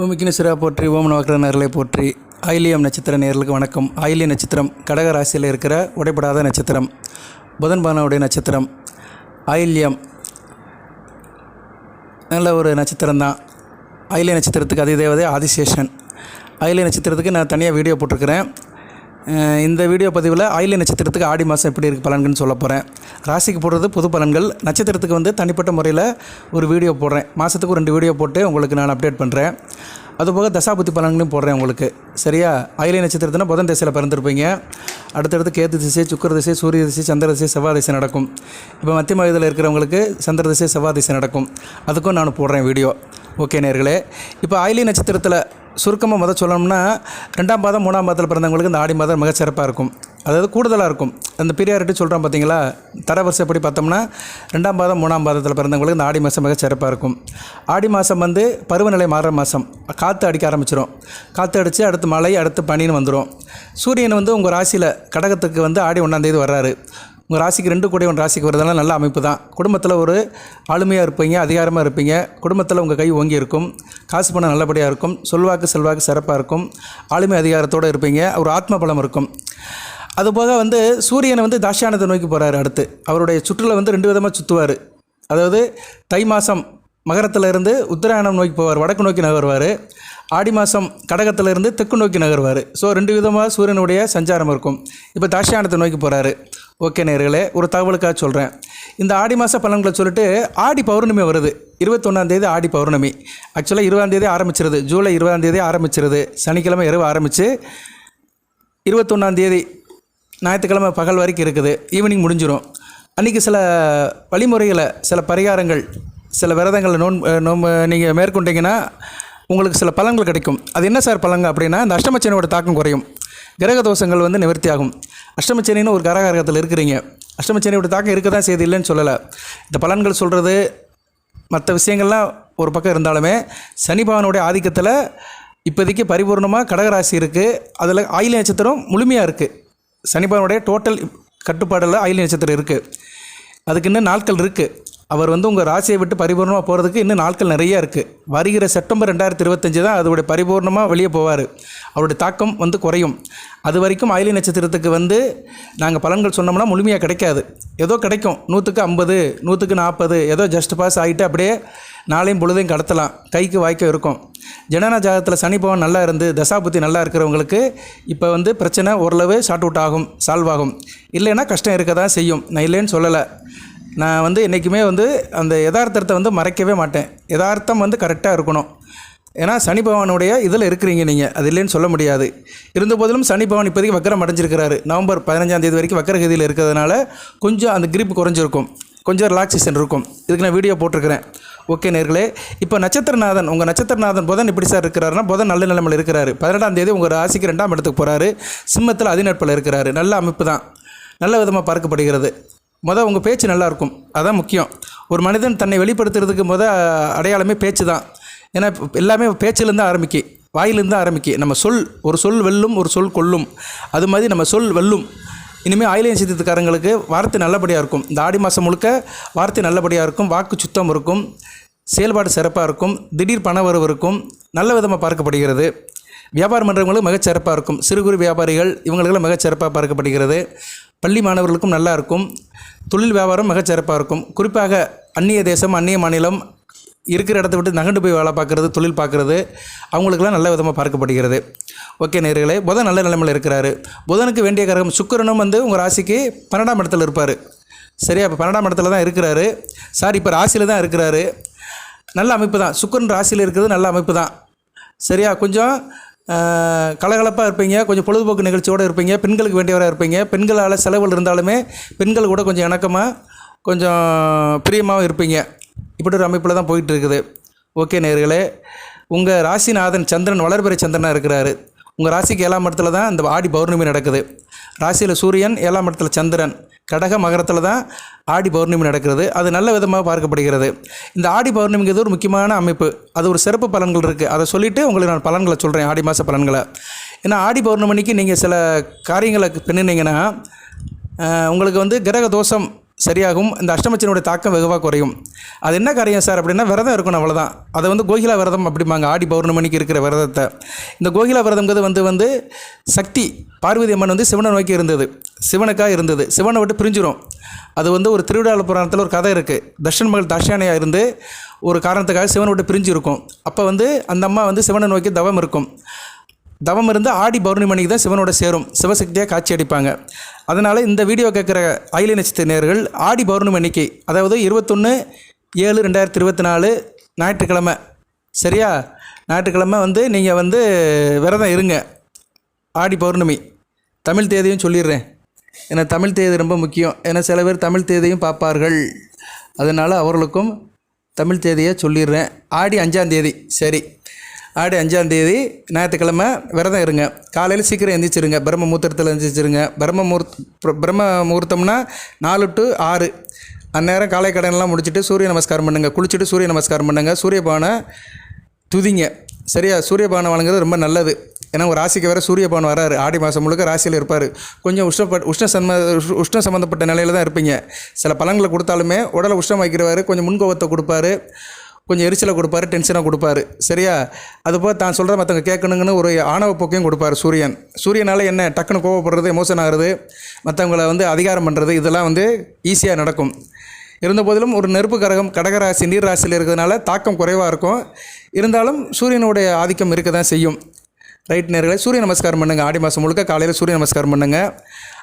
பூமிக்குன்னு சிறா போற்றி ஓம் நவக்கிர நேர்களை போற்றி. ஆயிலியம் நட்சத்திர நேர்களுக்கு வணக்கம். ஆயிலிய நட்சத்திரம் கடக ராசியில் இருக்கிற உடைப்படாத நட்சத்திரம் புதன் பானாவுடைய நட்சத்திரம். ஆயில்யம் நல்ல ஒரு நட்சத்திரம் தான் ஆயிலிய நட்சத்திரத்துக்கு அதிதேவதை ஆதிசேஷன். ஆயிலிய நட்சத்திரத்துக்கு நான் தனியாக வீடியோ போட்டிருக்கிறேன். இந்த வீடியோ பதிவில் ஆயிலிய நட்சத்திரத்துக்கு ஆடி மாதம் எப்படி இருக்குது பலன்கள்னு சொல்ல போகிறேன் ராசிக்கு போடுறது புது பலன்கள். நட்சத்திரத்துக்கு வந்து தனிப்பட்ட முறையில் ஒரு வீடியோ போடுறேன். மாதத்துக்கு ஒரு ரெண்டு வீடியோ போட்டு உங்களுக்கு நான் அப்டேட் பண்ணுறேன் அதுபோக தசாபுத்தி பலன்களையும் போடுறேன் உங்களுக்கு. சரியா? ஆயிலிய நட்சத்திரத்தினா புதன் திசையில் பிறந்திருப்பீங்க. அடுத்தடுத்து கேத்து திசை சுக்கர திசை சூரிய திசை சந்திர திசை செவ்வாய் திசை நடக்கும். இப்போ மத்திய வயதில் இருக்கிறவங்களுக்கு சந்திர திசை செவ்வாய் திசை நடக்கும். அதுக்கும் நான் போடுறேன் வீடியோ. ஓகே நேர்களே இப்போ ஆயிலி நட்சத்திரத்தில் சுருக்கமாக முதல் சொல்லணும்னா ரெண்டாம் பாதம் மூணாம் பாதத்தில் பிறந்தவங்களுக்கு இந்த ஆடி மாதம் மிக சிறப்பாக இருக்கும். அதாவது கூடுதலாக இருக்கும். அந்த பீரியாரிட்டி சொல்கிறோம் பார்த்தீங்களா தரவரிசைப்படி பார்த்தோம்னா ரெண்டாம் பாதம் மூணாம் பாதத்தில் பிறந்தவங்களுக்கு இந்த ஆடி மாதம் மிக சிறப்பாக இருக்கும். ஆடி மாதம் வந்து பருவநிலை மாறுற மாதம். காற்று அடிக்க ஆரம்பிச்சிடும் காற்று அடித்து அடுத்து மழை அடுத்து பனின்னு வந்துடும் சூரியன் வந்து உங்கள் ராசியில் கடகத்துக்கு வந்து ஆடி ஒன்றாந்தேதி வர்றாரு. உங்கள் ராசிக்கு ரெண்டு கூட ஒன்று ராசிக்கு வரதெல்லாம் நல்ல அமைப்பு தான் குடும்பத்தில் ஒரு ஆளுமையாக இருப்பீங்க அதிகாரமாக இருப்பீங்க. குடும்பத்தில் உங்கள் கை ஓங்கி இருக்கும். காசு பணம் நல்லபடியாக இருக்கும். சொல்வாக்கு செல்வாக்கு சிறப்பாக இருக்கும். ஆளுமை அதிகாரத்தோடு இருப்பீங்க. ஒரு ஆத்ம பலம் இருக்கும். அதுபோக வந்து சூரியனை வந்து தாஷானத்தை நோக்கி போகிறாரு அடுத்து. அவருடைய சுற்றுலா வந்து ரெண்டு விதமாக சுற்றுவார் அதாவது தை மாதம் மகரத்தில் இருந்து உத்தராயணம் நோக்கி போவார். வடக்கு நோக்கி நகர்வார். ஆடி மாதம் கடகத்தில் இருந்து தெற்கு நோக்கி நகர்வார். ஸோ ரெண்டு விதமாக சூரியனுடைய சஞ்சாரம் இருக்கும். இப்போ தாஷாயணத்தை நோக்கி போகிறாரு ஓகே நேர்களே ஒரு தகவலுக்காக சொல்கிறேன் இந்த ஆடி மாத பலன்களை சொல்லிட்டு ஆடி பௌர்ணமி வருது. இருபத்தொன்னாந்தேதி ஆடி பௌர்ணமி. ஆக்சுவலாக இருபதாந்தேதி ஆரம்பிச்சிருது. ஜூலை இருபதாந்தேதி ஆரம்பிச்சிருது. சனிக்கிழமை இரவு ஆரம்பித்து இருபத்தொன்னாந்தேதி ஞாயிற்றுக்கிழமை பகல் வரைக்கும் இருக்குது. ஈவினிங் முடிஞ்சிடும் அன்றைக்கி சில வழிமுறைகளை சில பரிகாரங்கள் சில விரதங்களை நோன் நோம்பு நீங்கள் மேற்கொண்டீங்கன்னா உங்களுக்கு சில பலன்கள் கிடைக்கும். அது என்ன சார் பலங்க அப்படின்னா இந்த அஷ்டமச்சனியோட தாக்கம் குறையும். கிரக தோஷங்கள் வந்து நிவர்த்தியாகும். அஷ்டமச்சனின்னு ஒரு கரகாரகத்தில் இருக்கிறீங்க. அஷ்டமச்சனியோட தாக்கம் இருக்க தான் செய்து இல்லைன்னு சொல்லலை. இந்த பலன்கள் சொல்கிறது மற்ற விஷயங்கள்லாம் ஒரு பக்கம் இருந்தாலுமே சனி பகவானுடைய ஆதிக்கத்தில் இப்போதைக்கு பரிபூர்ணமாக கடகராசி இருக்குது அதில் ஆயில் நட்சத்திரம் முழுமையாக இருக்குது சனிபவனுடைய டோட்டல் கட்டுப்பாடில் ஆயில் நட்சத்திரம் இருக்குது அதுக்கு இன்னும் நாட்கள் இருக்குது அவர் வந்து உங்கள் ராசியை விட்டு பரிபூர்ணமாக போகிறதுக்கு இன்னும் நாட்கள் நிறைய இருக்குது வருகிற செப்டம்பர் ரெண்டாயிரத்தி இருபத்தஞ்சு தான் அதோடைய பரிபூர்ணமாக வெளியே போவார். அவருடைய தாக்கம் வந்து குறையும். அது வரைக்கும் ஆயிலி நட்சத்திரத்துக்கு வந்து நாங்கள் பலன்கள் சொன்னோம்னா முழுமையாக கிடைக்காது. ஏதோ கிடைக்கும். நூற்றுக்கு ஐம்பது நூற்றுக்கு நாற்பது ஏதோ ஜஸ்ட் பாஸ் ஆகிட்டு அப்படியே நாளையும் பொழுதையும் கடத்தலாம். கைக்கு வாய்க்கும் இருக்கும். ஜனன ஜாதகத்தில் சனி பவன் நல்லா இருந்து தசாபுத்தி நல்லா இருக்கிறவங்களுக்கு இப்போ வந்து பிரச்சனை ஓரளவு ஷார்ட் அவுட் ஆகும் சால்வ் ஆகும். இல்லைன்னா கஷ்டம் இருக்க தான் செய்யும். நான் இல்லைன்னு சொல்லலை. நான் வந்து என்றைக்குமே வந்து அந்த யதார்த்தத்தை வந்து மறைக்கவே மாட்டேன். யதார்த்தம் வந்து கரெக்டாக இருக்கணும். ஏன்னா சனி பகவானுடைய இதில் இருக்கிறீங்க நீங்கள் அது இல்லைன்னு சொல்ல முடியாது. இருந்த போதிலும் சனி பகவான் இப்போதைக்கு வக்கரம் அடைஞ்சிருக்கிறாரு. நவம்பர் பதினஞ்சாம் தேதி வரைக்கும் வக்கரகதியில் இருக்கிறதுனால கொஞ்சம் அந்த கிரிப் குறைஞ்சிருக்கும். கொஞ்சம் ரிலாக்ஸேஷன் இருக்கும். இதுக்கு நான் வீடியோ போட்டிருக்கிறேன். ஓகே நேர்களே. இப்போ நட்சத்திரநாதன் உங்கள் நட்சத்திரநாதன் புதன் எப்படி சார் இருக்கிறாருன்னா புதன் நல்ல நிலைமையில் இருக்கிறாரு. பதினெட்டாம் தேதி உங்கள் ராசிக்கு ரெண்டாம் இடத்துக்கு போகிறாரு சிம்மத்தில் அதிநட்பில் இருக்கிறாரு. நல்ல அமைப்பு தான். நல்ல விதமாக பார்க்கப்படுகிறது. மொதல் உங்கள் பேச்சு நல்லாயிருக்கும் அதுதான் அதான் முக்கியம். ஒரு மனிதன் தன்னை வெளிப்படுத்துறதுக்கு முத அடையாளமே பேச்சு தான். ஏன்னா எல்லாமே பேச்சிலேருந்து ஆரம்பிக்கி. வாயிலிருந்து ஆரம்பிக்கி. நம்ம சொல் ஒரு சொல் வெல்லும் ஒரு சொல் கொல்லும். அது மாதிரி நம்ம சொல் வெல்லும். இனிமேல் ஆயிலியம் சித்தத்துக்காரங்களுக்கு வார்த்தை நல்லபடியாக இருக்கும். இந்த ஆடி மாதம் முழுக்க வார்த்தை நல்லபடியாக இருக்கும். வாக்கு சுத்தம் இருக்கும். செயல்பாடு சிறப்பாக இருக்கும். திடீர் பண வரவு இருக்கும். நல்ல விதமாக பார்க்கப்படுகிறது. வியாபாரம் பண்ணுறவங்களுக்கு மிகச்சிறப்பாக இருக்கும். சிறு குறு வியாபாரிகள் இவங்களுக்கெல்லாம் மிகச்சிறப்பாக பார்க்கப்படுகிறது. பள்ளி மாணவர்களுக்கும் நல்லா இருக்கும். தொழில் வியாபாரம் மிகச்சிறப்பாக இருக்கும். குறிப்பாக அந்நிய தேசம் அந்நிய மாநிலம் இருக்கிற இடத்த விட்டு நகண்டு போய் வேலை பார்க்குறது தொழில் பார்க்குறது அவங்களுக்கெல்லாம் நல்ல விதமாக பார்க்கப்படுகிறது. ஓகே நேர்களே புதன் நல்ல நிலைமையில் இருக்கிறாரு. புதனுக்கு வேண்டிய கிரகம் சுக்கிரனும் வந்து உங்கள் ராசிக்கு பன்னெண்டாம் இடத்துல இருப்பார். சரியா? இப்போ பன்னெண்டாம் இடத்துல தான் இருக்கிறாரு. சார் இப்போ ராசியில் தான் இருக்கிறாரு. நல்ல அமைப்பு தான். சுக்கரன் ராசியில் இருக்கிறது நல்ல அமைப்பு தான். சரியா? கொஞ்சம் கலகலப்பாக இருப்பீங்க கொஞ்சம் பொழுதுபோக்கு நிகழ்ச்சியோடு இருப்பீங்க பெண்களுக்கு வேண்டியவராக இருப்பீங்க. பெண்களால் செலவுகள் இருந்தாலுமே பெண்கள் கூட கொஞ்சம் இணக்கமாக கொஞ்சம் பிரியமாகவும் இருப்பீங்க. இப்படி ஒரு அமைப்பில் தான் போயிட்டு இருக்குது. ஓகே நேர்களே உங்கள் ராசிநாதன் சந்திரன் வளர்பிறை சந்திரனாக இருக்கிறாரு. உங்கள் ராசிக்கு ஏழாம் இடத்துல தான் இந்த ஆடி பௌர்ணமி நடக்குது. ராசியில் சூரியன் ஏழாம் இடத்துல சந்திரன். கடக மகரத்தில் தான் ஆடி பௌர்ணமி நடக்கிறது. அது நல்ல விதமாக பார்க்கப்படுகிறது. இந்த ஆடி பௌர்ணமிங்கிறது ஒரு முக்கியமான அமைப்பு. அது ஒரு சிறப்பு பலன்கள் இருக்குது அதை சொல்லிவிட்டு உங்களுக்கு நான் பலன்களை சொல்கிறேன் ஆடி மாத பலன்களை. ஏன்னா ஆடி பௌர்ணமிக்கு நீங்கள் சில காரியங்களை பண்ணினீங்கன்னா உங்களுக்கு வந்து கிரக தோஷம் சரியாகும். இந்த அஷ்டமச்சனுடைய தாக்கம் வெகுவாக குறையும். அது என்ன காரியம் சார் அப்படின்னா விரதம் இருக்கணும் அவ்வளோதான் அதை வந்து கோகிலா விரதம் அப்படிம்பாங்க. ஆடி பௌர்ணமிக்கு இருக்கிற விரதத்தை. இந்த கோகிலா விரதம்ங்கிறது வந்து வந்து சக்தி பார்வதி அம்மன் வந்து சிவனை நோக்கி இருந்தது. சிவனுக்காக இருந்தது. சிவனை விட்டு பிரிஞ்சிடும் அது வந்து ஒரு திருவிழாவில் புராணத்தில் ஒரு கதை இருக்குது தர்ஷன் மகள் தாஷானியாக இருந்து ஒரு காரணத்துக்காக சிவனை விட்டு பிரிஞ்சு இருக்கும் அப்போ வந்து அந்த அம்மா வந்து சிவனை நோக்கி தவம் இருக்கும். தவம் இருந்து ஆடி பௌர்ணமிக்கு தான் சிவனோட சேரும். சிவசக்தியாக காட்சி அடிப்பாங்க. அதனால் இந்த வீடியோ கேட்குற அயிலை நட்சத்திரஞர்கள் ஆடி பௌர்ணமி அதாவது இருபத்தொன்று ஏழு ரெண்டாயிரத்தி இருபத்தி நாலு ஞாயிற்றுக்கிழமை. சரியா? ஞாயிற்றுக்கிழமை வந்து நீங்கள் வந்து விரதம் இருங்க. ஆடி பௌர்ணமி. தமிழ் தேதியும் சொல்லிடுறேன். ஏன்னா தமிழ் தேதி ரொம்ப முக்கியம். ஏன்னா சில பேர் தமிழ் தேதியும் பார்ப்பார்கள். அதனால் அவர்களுக்கும் தமிழ் தேதியை சொல்லிடுறேன். ஆடி அஞ்சாம் தேதி. சரி. ஆடி அஞ்சாம் தேதி ஞாயிற்றுக்கிழமை விரதம் இருங்க. காலையில் சீக்கிரம் எந்திரிச்சிருங்க. பிரம்ம முகூர்த்தத்தில் எந்திரிச்சிருங்க. பிரம்ம முகூர்த் பிரம்ம முகூர்த்தம்னா நாலு டு ஆறு. அந்நேரம் காலை கடன்லாம் முடிச்சுட்டு சூரிய நமஸ்காரம் பண்ணுங்கள் குளிச்சுட்டு சூரிய நமஸ்காரம் பண்ணுங்கள் சூரியபானை துதிங்க. சரியா? சூரியபானை வழங்குறது ரொம்ப நல்லது. ஏன்னா ஒரு ராசிக்கு வேறு சூரியபான் வராரு. ஆடி மாதம் முழுக்க ராசியில் இருப்பார். கொஞ்சம் உஷ்ணப்பட் உஷ்ண சம்ம உஷ்ண சம்மந்தப்பட்ட நிலையில் தான் இருப்பீங்க. சில பழங்களை கொடுத்தாலுமே உடலை உஷ்ணம் வைக்கிறவாரு கொஞ்சம் முன்கோபத்தை கொடுப்பாரு. கொஞ்சம் எரிச்சலை கொடுப்பாரு டென்ஷனாக கொடுப்பாரு. சரியா? அதுபோல் தான் சொல்கிற மற்றவங்க கேட்கணுங்கன்னு ஒரு ஆணவ போக்கையும் கொடுப்பாரு சூரியன். சூரியனால் என்ன? டக்குன்னு கோவப்படுறது எமோஷன் ஆகுறது மற்றவங்கள வந்து அதிகாரம் பண்ணுறது இதெல்லாம் வந்து ஈஸியாக நடக்கும். இருந்த போதிலும் ஒரு நெருப்பு கரகம் கடகராசி நீர் ராசியில் இருக்கிறதுனால தாக்கம் குறைவாக இருக்கும். இருந்தாலும் சூரியனுடைய ஆதிக்கம் இருக்க தான் செய்யும். ரைட் நேர்களை சூரிய நமஸ்காரம் பண்ணுங்கள் ஆடி மாதம் முழுக்க காலையில் சூரிய நமஸ்காரம் பண்ணுங்கள்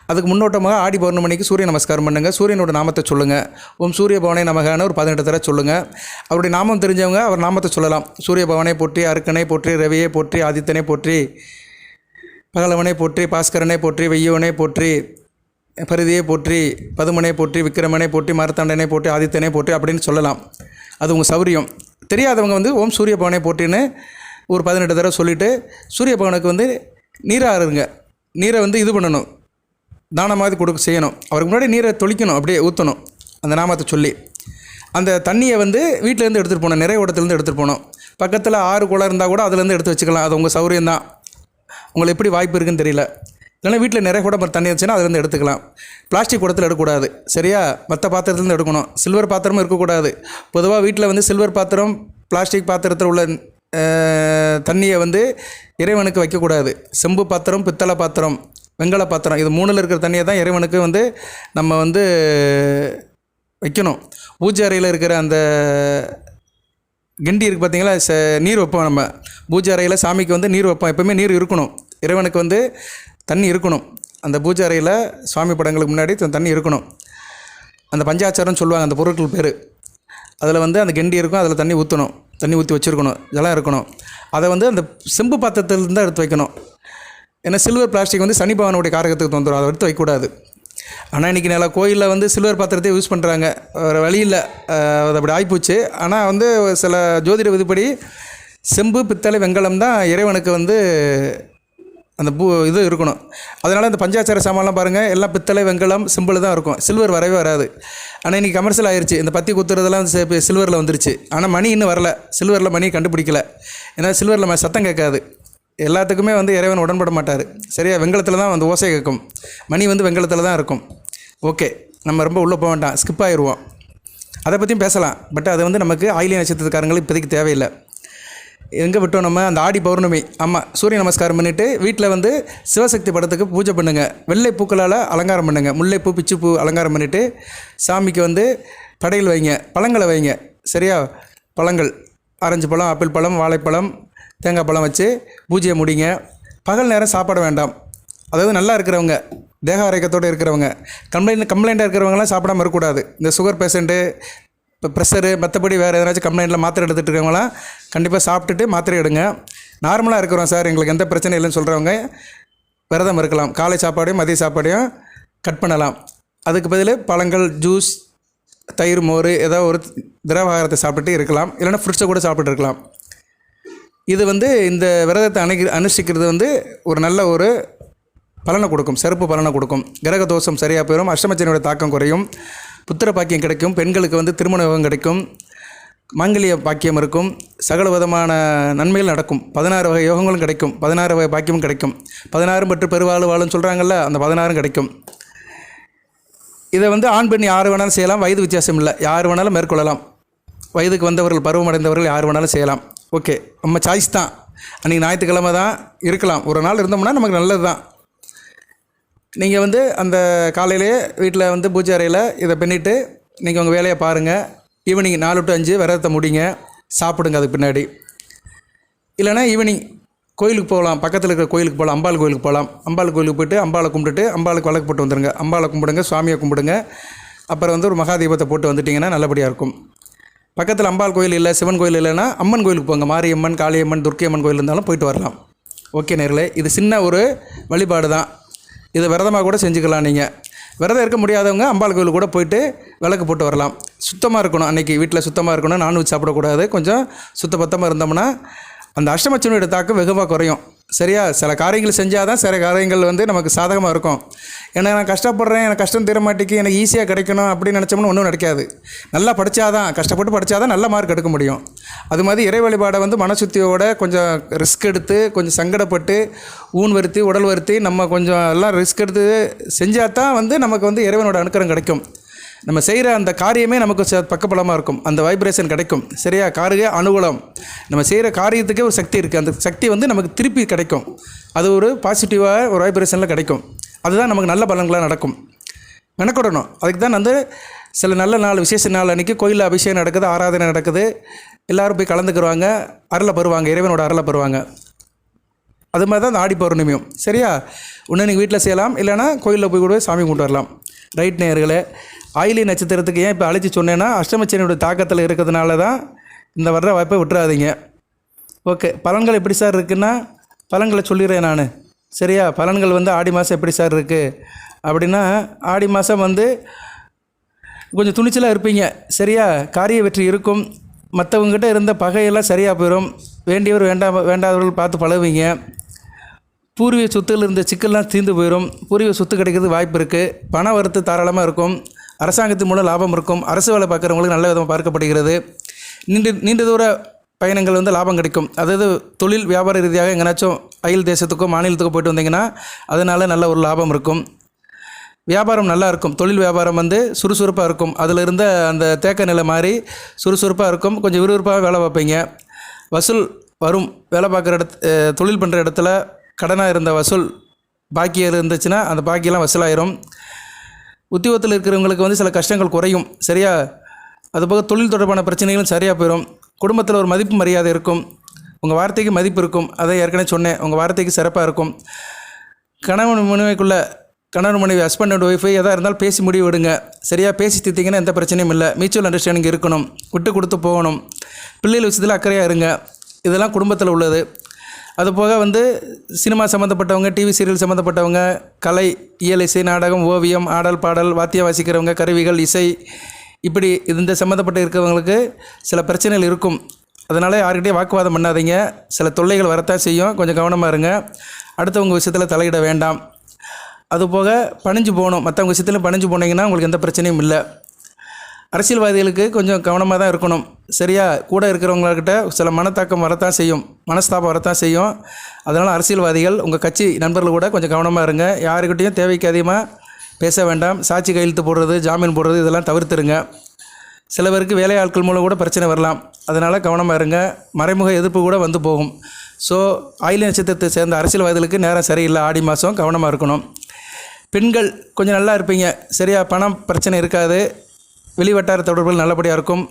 அதுக்கு முன்னோட்டமாக ஆடி பௌர்ணமிக்கு சூரிய நமஸ்காரம் பண்ணுங்கள் சூரியனோட நாமத்தை சொல்லுங்கள் ஓம் சூரிய பவனே நமகான ஒரு பதினெட்டு தடவை சொல்லுங்கள் அவருடைய நாமம் தெரிஞ்சவங்க அவர் நாமத்தை சொல்லலாம். சூரிய பவனை போற்றி அருக்கனை போற்றி ரவியை போற்றி ஆதித்தனை போற்றி பகலவனை போற்றி பாஸ்கரனை போற்றி வெய்யவனை போற்றி பரிதியை போற்றி பதுமனை போற்றி விக்ரமனை போற்றி மரத்தாண்டனை போற்றி ஆதித்தனை போற்றி அப்படின்னு சொல்லலாம். அது உங்கள் சௌரியம். தெரியாதவங்க வந்து ஓம் சூரிய பவனை போற்றின்னு ஒரு பதினெட்டு தடவை சொல்லிவிட்டு சூரிய பவனுக்கு வந்து நீராறுங்க நீரை வந்து இது பண்ணணும். தானமாவது கொடுக்க செய்யணும். அவருக்கு முன்னாடி நீரை தொளிக்கணும் அப்படியே ஊற்றணும் அந்த நாமத்தை சொல்லி. அந்த தண்ணியை வந்து வீட்டிலேருந்து எடுத்துகிட்டு போகணும் நிறைய இடத்துலேருந்து எடுத்துகிட்டு போகணும். பக்கத்தில் ஆறு குளம் இருந்தால் கூட அதுலேருந்து எடுத்து வச்சுக்கலாம் அது உங்கள் சௌரியம் தான். உங்களுக்கு எப்படி வாய்ப்பு இருக்குன்னு தெரியல. இல்லைன்னா வீட்டில் நிறைய கூட தண்ணி இருந்துச்சுன்னா அதுலேருந்து எடுத்துக்கலாம். பிளாஸ்டிக் குடத்தில் எடுக்கக்கூடாது சரியா? மற்ற பாத்திரத்துலேருந்து எடுக்கணும். சில்வர் பாத்திரமும் இருக்கக்கூடாது. பொதுவாக வீட்டில் வந்து சில்வர் பாத்திரம் பிளாஸ்டிக் பாத்திரத்தில் உள்ள தண்ணியை வந்து இறைவனுக்கு வைக்கக்கூடாது. செம்பு பாத்திரம் பித்தளை பாத்திரம் வெங்கல பாத்திரம். இது மூணில் இருக்கிற தண்ணியை தான் இறைவனுக்கு வந்து நம்ம வந்து வைக்கணும். பூஜை அறையில் இருக்கிற அந்த கிண்டி இருக்குது பார்த்தீங்களா ச நீர் வைப்போம் நம்ம. பூஜை அறையில் சாமிக்கு வந்து நீர் வைப்போம். எப்பவுமே நீர் இருக்கணும். இறைவனுக்கு வந்து தண்ணி இருக்கணும். அந்த பூஜை அறையில் சுவாமி படங்களுக்கு முன்னாடி தண்ணி இருக்கணும். அந்த பஞ்சாச்சாரம்னு சொல்லுவாங்க அந்த பொருட்கள் பேர். அதில் வந்து அந்த கெண்டி இருக்கும் அதில் தண்ணி ஊற்றணும் தண்ணி ஊற்றி வச்சுருக்கணும். இதெல்லாம் இருக்கணும். அதை வந்து அந்த செம்பு பாத்திரத்துலேருந்து தான் எடுத்து வைக்கணும். ஏன்னா சில்வர் பிளாஸ்டிக் வந்து சனி பகவானுடைய காரகத்துக்கு தொந்தரும் அதை எடுத்து வைக்கக்கூடாது. ஆனால் இன்றைக்கி நல்லா கோயிலில் வந்து சில்வர் பாத்திரத்தை யூஸ் பண்ணுறாங்க வேறு வழியில் அது அப்படி ஆகிப்போச்சு ஆனால் வந்து சில ஜோதிட விதிப்படி செம்பு பித்தளை வெங்கலம் தான் இறைவனுக்கு வந்து அந்த பூ இது இருக்கணும். அதனால் இந்த பஞ்சாச்சார சாமான்லாம் பாருங்கள் எல்லாம் பித்தளை வெங்கலம் சிம்பிள் தான் இருக்கும். சில்வர் வரவே வராது. ஆனால் இன்றைக்கி கமர்ஷியல் ஆயிடுச்சு இந்த பத்தி குத்துறதெல்லாம் வந்து சில்வரில் வந்துருச்சு. ஆனால் மணி இன்னும் வரல. சில்வரில் மணி கண்டுபிடிக்கல. ஏன்னா சில்வரில் ம- சத்தம் கேட்காது. எல்லாத்துக்குமே வந்து இறைவன் உடன்பட மாட்டார். சரியா? வெங்கலத்தில் தான் வந்து ஓசை கேட்கும். மணி வந்து வெங்கலத்தில் தான் இருக்கும். ஓகே. நம்ம ரொம்ப உள்ளே போக வேண்டாம். ஸ்கிப் ஆயிடுவோம் அதை பற்றியும் பேசலாம். பட் அது வந்து நமக்கு ஆயிலிய நட்சத்திரக்காரங்களுக்கு இப்போதைக்கு தேவையில்லை. எங்கே விட்டோம் நம்ம? அந்த ஆடி பௌர்ணமி. ஆமாம் சூரிய நமஸ்காரம் பண்ணிவிட்டு வீட்டில் வந்து சிவசக்தி படத்துக்கு பூஜை பண்ணுங்கள் வெள்ளை பூக்களால் அலங்காரம் பண்ணுங்கள் முல்லைப்பூ பிச்சுப்பூ அலங்காரம் பண்ணிவிட்டு சாமிக்கு வந்து படையில் வைங்க. பழங்களை வைங்க. சரியா? பழங்கள். ஆரஞ்சு பழம் ஆப்பிள் பழம் வாழைப்பழம் தேங்காய் பழம் வச்சு பூஜையை முடிங்க. பகல் நேரம் சாப்பிட வேண்டாம். அதாவது நல்லா இருக்கிறவங்க தேக ஆரோக்கியத்தோடு இருக்கிறவங்க கம்ப்ளைண்ட் கம்ப்ளைண்ட்டாக இருக்கிறவங்களாம் சாப்பிடாம இருக்கக்கூடாது. இந்த சுகர் பேஷண்ட்டு இப்போ ப்ரெஷரு மற்றபடி வேறு எதனாச்சும் கம்ப்ளைண்ட்டில் மாத்திரை எடுத்துகிட்டு இருக்கவங்களாம் கண்டிப்பாக சாப்பிட்டுட்டு மாத்திரை எடுங்க. நார்மலாக இருக்கிறோம் சார் எங்களுக்கு எந்த பிரச்சனையும் இல்லைன்னு சொல்கிறவங்க விரதம் இருக்கலாம். காலை சாப்பாடையும் மதிய சாப்பாடையும் கட் பண்ணலாம். அதுக்கு பதில் பழங்கள் ஜூஸ் தயிர் மோர் ஏதோ ஒரு திரவாகாரத்தை சாப்பிட்டுட்டு இருக்கலாம். இல்லைன்னா ஃப்ரூட்ஸை கூட சாப்பிட்டு இருக்கலாம். இது வந்து இந்த விரதத்தை அணுகி அனுஷ்டிக்கிறது வந்து ஒரு நல்ல ஒரு பலனை கொடுக்கும் சிறப்பு பலனை கொடுக்கும். கிரக தோஷம் சரியாக போயிடும் அஷ்டமச்சனியோட தாக்கம் குறையும் புத்திர பாக்கியம் கிடைக்கும் பெண்களுக்கு வந்து திருமண யோகம் கிடைக்கும் மாங்கல்ய பாக்கியம் இருக்கும் சகல விதமான நன்மைகள் நடக்கும். பதினாறு வகை யோகங்களும் கிடைக்கும் பதினாறு வகை பாக்கியமும் கிடைக்கும். பதினாறு பற்று பெருவாழ் வாழும் சொல்கிறாங்கல்ல அந்த பதினாறும் கிடைக்கும். இதை வந்து ஆண் பெண் யார் வேணாலும் செய்யலாம் வயது வித்தியாசம் இல்லை. யார் வேணாலும் மேற்கொள்ளலாம். வயதுக்கு வந்தவர்கள் பருவமடைந்தவர்கள் யார் வேணாலும் செய்யலாம். ஓகே நம்ம சாய்ஸ் தான். அன்றைக்கி ஞாயிற்றுக்கிழமை தான் இருக்கலாம். ஒரு நாள் இருந்தோம்னா நமக்கு நல்லது தான். நீங்கள் வந்து அந்த காலையிலேயே வீட்டில் வந்து பூஜை அறையில் இதை பண்ணிவிட்டு நீங்கள் உங்கள் வேலையை பாருங்கள் ஈவினிங் நாலு டு அஞ்சு விரதத்தை முடிங்க. சாப்பிடுங்க அதுக்கு பின்னாடி. இல்லைன்னா ஈவினிங் கோயிலுக்கு போகலாம். பக்கத்தில் இருக்கிற கோயிலுக்கு போகலாம். அம்பாள் கோயிலுக்கு போகலாம். அம்பாள் கோயிலுக்கு போயிட்டு அம்பாளை கும்பிட்டுட்டு அம்பாளுக்கு வழக்கு போட்டு வந்துடுங்க அம்பாளை கும்பிடுங்க சுவாமியை கும்பிடுங்க. அப்புறம் வந்து ஒரு மகாதீபத்தை போட்டு வந்துட்டிங்கன்னா நல்லபடியாக இருக்கும். பக்கத்தில் அம்பாள் கோயில் இல்லை சிவன் கோயில் இல்லைன்னா அம்மன் கோயிலுக்கு போங்க. மாரியம்மன் காளியம்மன் துர்க்கியம்மன் கோயில் இருந்தாலும் போயிட்டு வரலாம். ஓகே நேர்களே இது சின்ன ஒரு வழிபாடு தான். இதை விரதமாக கூட செஞ்சுக்கலாம் நீங்கள் விரதம் இருக்க முடியாதவங்க அம்பாள் கோயிலுக்கு கூட போயிட்டு விளக்கு போட்டு வரலாம். சுத்தமாக இருக்கணும். அன்றைக்கி வீட்டில் சுத்தமாக இருக்கணும். நான்வெஜ் சாப்பிடக்கூடாது. கொஞ்சம் சுத்தபத்தமாக இருந்தோம்னா அந்த அஷ்டமச்சனுடைய தாக்கம் வெகுவாக குறையும். சரியா? சில காரியங்கள் செஞ்சால் தான் சில காரியங்கள் வந்து நமக்கு சாதகமாக இருக்கும். ஏன்னா நான் கஷ்டப்படுறேன் எனக்கு கஷ்டம் தீர எனக்கு ஈஸியாக கிடைக்கணும் அப்படின்னு நினச்சோம்னா ஒன்றும் நடக்காது. நல்லா படித்தாதான் கஷ்டப்பட்டு படித்தாதான் நல்ல மார்க் எடுக்க முடியும். அது மாதிரி இறை வழிபாடை வந்து மனசுத்தியோட கொஞ்சம் ரிஸ்க் எடுத்து கொஞ்சம் சங்கடப்பட்டு ஊன் வருத்தி உடல் வருத்தி நம்ம கொஞ்சம் எல்லாம் ரிஸ்க் எடுத்து செஞ்சால் தான் வந்து நமக்கு வந்து இறைவனோட அனுக்கரம் கிடைக்கும். நம்ம செய்கிற அந்த காரியமே நமக்கு ச பக்கபலமாக இருக்கும். அந்த வைப்ரேஷன் கிடைக்கும். சரியா? காரிய அனுகூலம். நம்ம செய்கிற காரியத்துக்கே ஒரு சக்தி இருக்குது அந்த சக்தி வந்து நமக்கு திருப்பி கிடைக்கும். அது ஒரு பாசிட்டிவாக ஒரு வைப்ரேஷனில் கிடைக்கும். அதுதான் நமக்கு நல்ல பலன்களாக நடக்கும். மெனக்கிடணும். அதுக்கு தான் வந்து சில நல்ல நாள் விசேஷ நாள் அன்றைக்கி கோயிலில் அபிஷேகம் நடக்குது ஆராதனை நடக்குது. எல்லோரும் போய் கலந்துக்குருவாங்க அருளை பெறுவாங்க. இறைவனோட அருளை பெறுவாங்க. அது மாதிரி தான் அந்த ஆடி பௌர்ணமியும். சரியா? ஒன்று நீங்கள் வீட்டில் செய்யலாம். இல்லைனா கோயிலில் போய் கூட சாமி கும்பிட்டு வரலாம். ரைட் நேயர்களே ஆயிலி நட்சத்திரத்துக்கு ஏன் இப்போ அழைச்சி சொன்னேன்னா அஷ்டமச்சனியோட தாக்கத்தில் இருக்கிறதுனால தான் இந்த வர்ற வாய்ப்பை விட்டுறாதீங்க. ஓகே பலன்கள் எப்படி சார் இருக்குன்னா பலன்களை சொல்லிடுறேன் நான். சரியா? பலன்கள் வந்து ஆடி மாதம் எப்படி சார் இருக்குது அப்படின்னா ஆடி மாதம் வந்து கொஞ்சம் துணிச்சலாக இருப்பீங்க. சரியா? காரிய வெற்றி இருக்கும். மற்றவங்ககிட்ட இருந்த பகையெல்லாம் சரியாக போயிடும் வேண்டியவர் வேண்டாம் வேண்டாதவர்கள் பார்த்து பழகுவீங்க. பூர்வீக சொத்துகள் இருந்த சிக்கல்லாம் தீர்ந்து போயிடும் பூர்வீக சொத்து கிடைக்கிறது வாய்ப்பு இருக்குது பண வரத்து தாராளமாக இருக்கும். அரசாங்கத்தின் மூலம் லாபம் இருக்கும். அரசு வேலை பார்க்குறவங்களுக்கு நல்ல விதமாக பார்க்கப்படுகிறது. நீண்ட நீண்ட தூர பயணங்கள் வந்து லாபம் கிடைக்கும். அதாவது தொழில் வியாபார ரீதியாக எங்கேனாச்சும் அயல் தேசத்துக்கோ மாநிலத்துக்கோ போயிட்டு வந்தீங்கன்னா அதனால் நல்ல ஒரு லாபம் இருக்கும். வியாபாரம் நல்லா இருக்கும். தொழில் வியாபாரம் வந்து சுறுசுறுப்பாக இருக்கும். அதில் இருந்த அந்த தேக்க நிலை மாதிரி சுறுசுறுப்பாக இருக்கும். கொஞ்சம் விறுவிறுப்பாக வேலை பார்ப்பீங்க. வசூல் வரும். வேலை பார்க்குற இடத்து தொழில் பண்ணுற இடத்துல கடனாக இருந்த வசூல் பாக்கியம் இருந்துச்சுன்னா அந்த பாக்கியெல்லாம் வசூலாயிரும். உத்தியோகத்தில் இருக்கிறவங்களுக்கு வந்து சில கஷ்டங்கள் குறையும். சரியா? அதுபோக தொழில் தொடர்பான பிரச்சனைகளும் சரியாக போயிடும் குடும்பத்தில் ஒரு மதிப்பு மரியாதை இருக்கும். உங்கள் வார்த்தைக்கு மதிப்பு இருக்கும். அதை ஏற்கனவே சொன்னேன். உங்கள் வார்த்தைக்கு சிறப்பாக இருக்கும். கணவன் மனைவிக்குள்ள கணவன் மனைவி ஹஸ்பண்ட் அண்ட் ஒய்ஃபு எதாக இருந்தாலும் பேசி முடிவு விடுங்க சரியாக பேசி தீர்த்திங்கன்னா எந்த பிரச்சனையும் இல்லை. மியூச்சுவல் அண்டர்ஸ்டாண்டிங் இருக்கணும். விட்டு கொடுத்து போகணும். பிள்ளைகள் விஷயத்தில் அக்கறையாக இருங்க. இதெல்லாம் குடும்பத்தில் உள்ளது. அது போக வந்து சினிமா சம்மந்தப்பட்டவங்க டிவி சீரியல் சம்மந்தப்பட்டவங்க கலை இயல் இசை நாடகம் ஓவியம் ஆடல் பாடல் வாத்தியம் வாசிக்கிறவங்க கருவிகள் இசை இப்படி இந்த சம்மந்தப்பட்ட இருக்கிறவங்களுக்கு சில பிரச்சனைகள் இருக்கும். அதனால் யார்கிட்டையும் வாக்குவாதம் பண்ணாதீங்க. சில தொல்லைகள் வரத்தான் செய்யும். கொஞ்சம் கவனமாக இருங்க. அடுத்தவங்க விஷயத்தில் தலையிட வேண்டாம். அதுபோக பணிஞ்சு போகணும். மற்றவங்க விஷயத்தில் பணிஞ்சு போனீங்கன்னா உங்களுக்கு எந்த பிரச்சனையும் இல்லை. அரசியல்வாதிகளுக்கு கொஞ்சம் கவனமாக தான் இருக்கணும். சரியா? கூட இருக்கிறவங்கக்கிட்ட சில மனத்தாக்கம் வரத்தான் செய்யும். மனஸ்தாபம் வரத்தான் செய்யும். அதனால் அரசியல்வாதிகள் உங்கள் கட்சி நண்பர்கள் கூட கொஞ்சம் கவனமாக இருங்க. யாருக்கிட்டையும் தேவைக்கு அதிகமாக பேச வேண்டாம். சாட்சி கையெழுத்து போடுறது ஜாமீன் போடுறது இதெல்லாம் தவிர்த்துருங்க. சில பேருக்கு வேலையாட்கள் மூலம் கூட பிரச்சனை வரலாம். அதனால் கவனமாக இருங்க. மறைமுக எதிர்ப்பு கூட வந்து போகும். ஸோ ஆயில நட்சத்திரத்தை சேர்ந்த அரசியல்வாதிகளுக்கு நேரம் சரியில்லை. ஆடி மாதம் கவனமாக இருக்கணும். பெண்கள் கொஞ்சம் நல்லா இருப்பீங்க. சரியா? பணம் பிரச்சனை இருக்காது. வெளிவட்டார தொடர்புகள் நல்லபடியாக இருக்கும்.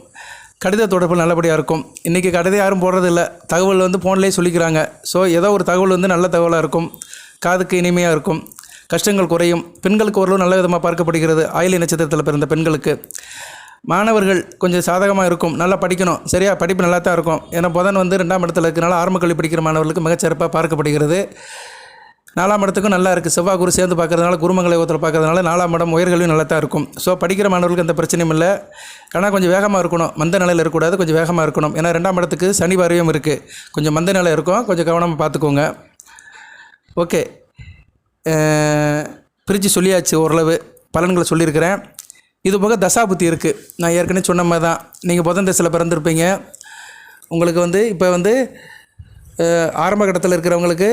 கடித தொடர்புகள் நல்லபடியாக இருக்கும். இன்றைக்கி கடிதம் யாரும் போடுறதில்ல. தகவல் வந்து ஃபோன்லேயே சொல்லிக்கிறாங்க. ஸோ ஏதோ ஒரு தகவல் வந்து நல்ல தகவலாக இருக்கும். காதுக்கு இனிமையாக இருக்கும். கஷ்டங்கள் குறையும். பெண்களுக்கு ஓரளவு நல்ல விதமாக பார்க்கப்படுகிறது. ஆயிலை நட்சத்திரத்தில் பிறந்த பெண்களுக்கு. மாணவர்கள் கொஞ்சம் சாதகமாக இருக்கும். நல்லா படிக்கணும். சரியா? படிப்பு நல்லா தான் இருக்கும். ஏன்னா புதன் வந்து ரெண்டாம் இடத்துல இருக்கிறனால ஆரம்ப கல்வி படிக்கிற மாணவர்களுக்கு மிகச்சிறப்பாக பார்க்கப்படுகிறது. நாலாம் இடத்துக்கும் நல்லா இருக்குது செவ்வாய் குரு சேர்ந்து பார்க்குறதுனால குருமங்கல யோகத்தில் பார்க்கறதுனால நாலாம் இடம் உயர்கல்வி நல்லா தான் இருக்கும். ஸோ படிக்கிற மாணவர்களுக்கு எந்த பிரச்சனையும் இல்லை. ஆனால் கொஞ்சம் வேகமாக இருக்கணும். மந்த நிலையில் இருக்கக்கூடாது. கொஞ்சம் வேகமாக இருக்கணும். ஏன்னா ரெண்டாம் இடத்துக்கு சனி பார்வையும் இருக்குது கொஞ்சம் மந்த நிலை இருக்கும். கொஞ்சம் கவனமாக பார்த்துக்கோங்க. ஓகே பிரித்து சொல்லியாச்சு ஓரளவு. பலன்களை சொல்லியிருக்கிறேன். இது போக தசாபுத்தி இருக்குது நான் ஏற்கனவே சொன்ன மாதிரி தான் நீங்கள் புதன் தசையில் பிறந்திருப்பீங்க. உங்களுக்கு வந்து இப்போ வந்து ஆரம்ப கட்டத்தில் இருக்கிறவங்களுக்கு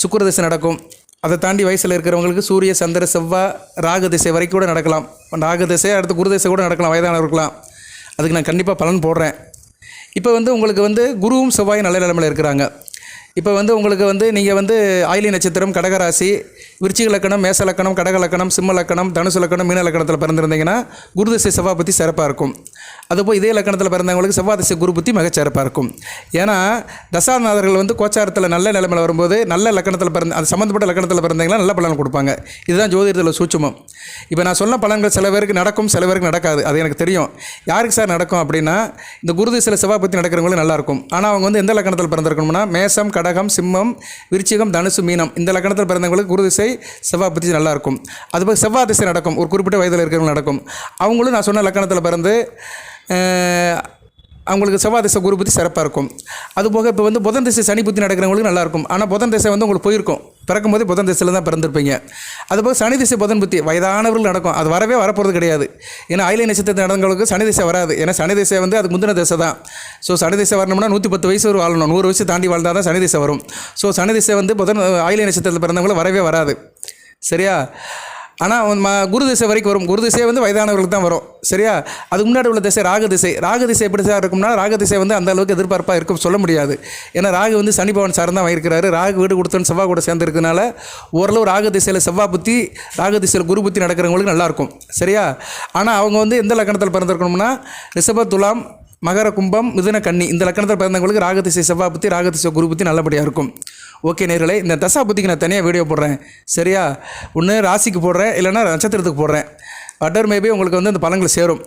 சுக்கர திசை நடக்கும். அதை தாண்டி வயசில் இருக்கிறவங்களுக்கு சூரிய சந்திர செவ்வாய் ராகு திசை வரைக்கும் கூட நடக்கலாம். ராகு திசை அடுத்து குரு திசை கூட நடக்கலாம் வயதானவருக்கலாம் அதுக்கு நான் கண்டிப்பாக பலன் போடுறேன். இப்போ வந்து உங்களுக்கு வந்து குருவும் செவ்வாயும் நல்ல நிலமையில் இருக்கிறாங்க. இப்போ வந்து உங்களுக்கு வந்து நீங்கள் வந்து ஆயிலி நட்சத்திரம் கடகராசி விருச்சிக லக்கணம் மேச லக்கணம் கடக லக்கணம் சிம்ம லக்கணம் தனுசு லக்கணம் மீன லக்கணத்தில் பிறந்திருந்தீங்கன்னா குரு திசை செவ்வாய் பற்றி சிறப்பாக இருக்கும். அதுபோல் இதே லக்கணத்தில் பிறந்தவங்களுக்கு செவ்வாய் திசை குரு புத்தி மிகச்சிறப்பாக இருக்கும். ஏன்னா தசாநாதர்கள் வந்து கோச்சாரத்தில் நல்ல நிலைமையில் வரும்போது நல்ல லக்கணத்தில் பிறந்த அது சம்மந்தப்பட்ட லக்கணத்தில் பிறந்தீங்கன்னா நல்ல பலன் கொடுப்பாங்க. இதுதான் ஜோதிடத்தில் சூட்சமம். இப்போ நான் சொன்ன பலன்கள் சில பேருக்கு நடக்கும் சில பேருக்கு நடக்காது. அது எனக்கு தெரியும். யாருக்கு சார் நடக்கும் அப்படின்னா இந்த குரு திசையில் செவ்வாய் பற்றி நடக்கிறவங்களுக்கு நல்லாயிருக்கும் ஆனால் அவங்க வந்து எந்த லக்கணத்தில் பிறந்திருக்கணும்னா மேசம் கடகம் சிம்மம் விருச்சிகம் தனுசு மீனம். இந்த லக்கணத்தில் பிறந்தவங்களுக்கு குரு திசை செவ்வாய் புத்தி நல்லாயிருக்கும். அதுபோல் செவ்வாய் திசை நடக்கும். ஒரு குறிப்பிட்ட வயதில் இருக்கிறவங்க நடக்கும். அவங்களும் நான் சொன்ன லக்கணத்தில் பிறந்து அவங்களுக்கு செவ்வாய் திசை குரு புத்தி சிறப்பாக இருக்கும். அதுபோக இப்போ வந்து புதன் திசை சனி புத்தி நடக்கிறவங்களுக்கு நல்லாயிருக்கும் ஆனால் புதன் திசை வந்து உங்களுக்கு போயிருக்கும். பிறக்கும் போதே புதன் திசையில் தான் பிறந்திருப்பீங்க. அதுபோக சனி திசை புதன் புத்தி வயதானவர்கள் நடக்கும். அது வரவே வரப்போகிறது கிடையாது. ஏன்னா அயிலை நட்சத்திரத்தில் நடந்தவங்களுக்கு சனி திசை வராது. ஏன்னா சனி திசை வந்து அது முந்தின திசை தான். ஸோ சனி திசை வரணும்னா நூற்றி பத்து வயசு ஒரு வாழணும். நூறு வயசு தாண்டி வாழ்ந்தால் தான் சனி திசை வரும். ஸோ சனி திசை வந்து புதன் அயிலை நட்சத்திரத்தில் பிறந்தவங்களுக்கு வரவே வராது. சரியா? ஆனால் குரு திசை வரைக்கும் வரும். குரு திசை வந்து வயதானவர்களுக்கு தான் வரும். சரியா? அதுக்கு முன்னாடி உள்ள திசை ராக திசை. ராக திசை எப்படி சார் இருக்கும்னா ராக திசை வந்து அந்த அளவுக்கு எதிர்பார்ப்பாக இருக்கும் சொல்ல முடியாது. ஏன்னா ராகு வந்து சனி பவன் சார் தான் இருக்கிறாரு ராகு வீடு கொடுத்தோன்னு செவ்வாய் கூட சேர்ந்துருக்கனால ஓரளவு ராக திசையில் செவ்வாய் புத்தி ராக திசையில் குரு புத்தி நடக்கிறவங்களுக்கு நல்லாயிருக்கும் சரியா? ஆனால் அவங்க வந்து எந்த லக்கணத்தில் பிறந்திருக்கணும்னா ரிஷப துலாம் மகர கும்பம் மிதுன கன்னி இந்த லக்கணத்தில் பிறந்தவங்களுக்கு ராகதிசை செவ்வாய் புத்தி ராகதிசை குரு புத்தி நல்லபடியாக இருக்கும். ஓகே நேர்களே இந்த தசா புத்திக்கு நான் தனியாக வீடியோ போடுறேன். சரியா? ஒன்று ராசிக்கு போடுறேன் இல்லைன்னா நட்சத்திரத்துக்கு போடுறேன். வட்டர் மேபி உங்களுக்கு வந்து அந்த பழங்கள் சேரும்.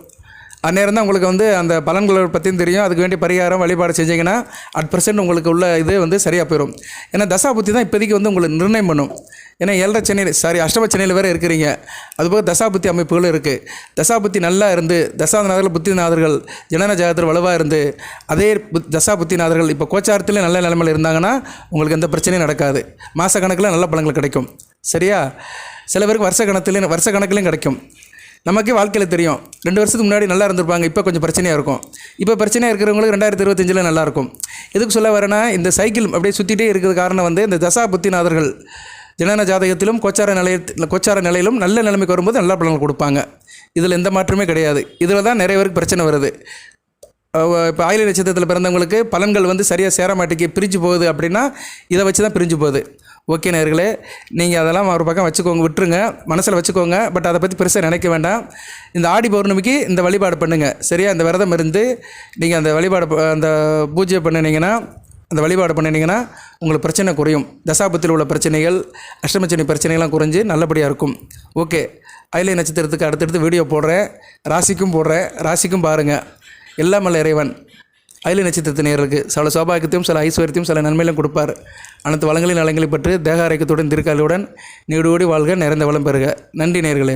அந்நேரம் தான் உங்களுக்கு வந்து அந்த பலன்களை பற்றியும் தெரியும். அதுக்கு வேண்டிய பரிகாரம் வழிபாடு செஞ்சீங்கன்னா அட் பர்சன்ட் உங்களுக்கு உள்ள இது வந்து சரியாக போயிடும் ஏன்னா தசா புத்தி தான் இப்போதைக்கு வந்து உங்களுக்கு நிர்ணயம் பண்ணும். ஏன்னா ஏழரை சென்னையில் சாரி அஷ்டம சென்னையில் வேறு இருக்கிறீங்க. அதுபோக தசாபுத்தி அமைப்புகளும் இருக்குது தசாபுத்தி நல்லா இருந்து தசாநாதர்கள் புத்திநாதர்கள் ஜனன ஜாதகத்தில் வலுவாக இருந்து அதே புத் தசா புத்திநாதர்கள் இப்போ கோச்சாரத்தில் நல்ல நிலைமையில் இருந்தாங்கன்னா உங்களுக்கு எந்த பிரச்சனையும் நடக்காது. மாத கணக்கில் நல்ல பலன்கள் கிடைக்கும். சரியா? சில பேருக்கு வருஷ கணத்துலேயும் வருஷ கணக்குலேயும் கிடைக்கும். நமக்கே வாழ்க்கையில் தெரியும். ரெண்டு வருஷத்துக்கு முன்னாடி நல்லா இருந்திருப்பாங்க இப்போ கொஞ்சம் பிரச்சனையாக இருக்கும். இப்போ பிரச்சனையாக இருக்கிறவங்களுக்கு ரெண்டாயிரத்தி இருபத்தஞ்சில் நல்லாயிருக்கும் எதுக்கு சொல்ல வரேன்னா இந்த சைக்கிள் அப்படியே சுற்றிட்டே இருக்கிறது காரணம் வந்து இந்த தசா புத்திநாதர்கள் ஜனன ஜாதகத்திலும் கோச்சார நிலையத்தில் கோச்சார நிலையிலும் நல்ல நிலைமைக்கு வரும்போது நல்ல பலன்கள் கொடுப்பாங்க. இதில் எந்த மாற்றமே கிடையாது. இதில் தான் நிறைய பேருக்கு பிரச்சனை வருது. இப்போ ஆயில நட்சத்திரத்தில் பிறந்தவங்களுக்கு பலன்கள் வந்து சரியாக சேர மாட்டேங்கி பிரிஞ்சு போகுது அப்படின்னா இதை வச்சு தான் பிரிஞ்சு போகுது. ஓகே நேர்களே நீங்கள் அதெல்லாம் ஒரு பக்கம் வச்சுக்கோங்க விட்டுருங்க மனசில் வச்சுக்கோங்க பட் அதை பற்றி பெருசாக நினைக்க வேண்டாம். இந்த ஆடி பௌர்ணமிக்கு இந்த வழிபாடு பண்ணுங்கள் சரியா? இந்த விரதம் இருந்து நீங்கள் அந்த வழிபாடு அந்த பூஜை பண்ணினீங்கன்னா அந்த வழிபாடு பண்ணினீங்கன்னா உங்களுக்கு பிரச்சனை குறையும். தசாபத்தில் உள்ள பிரச்சனைகள் அஷ்டமச்சனி பிரச்சனைகள்லாம் குறைஞ்சு நல்லபடியாக இருக்கும். ஓகே. அயலை நட்சத்திரத்துக்கு அடுத்தடுத்து வீடியோ போடுறேன் ராசிக்கும் போடுறேன் ராசிக்கும் பாருங்கள் எல்லாமல்ல இறைவன். அயலை நட்சத்திரத்து நேருக்கு சில சௌபாகியத்தையும் சில ஐஸ்வர்யத்தையும் சில நன்மையிலும் கொடுப்பார். அனைத்து வளங்களின் நலங்களை பற்றி தேக ஆரோக்கியத்துடன் திருக்காலுடன் நீடோடி வாழ்க நிறைந்த வளம் பெறுக. நன்றி நேர்களே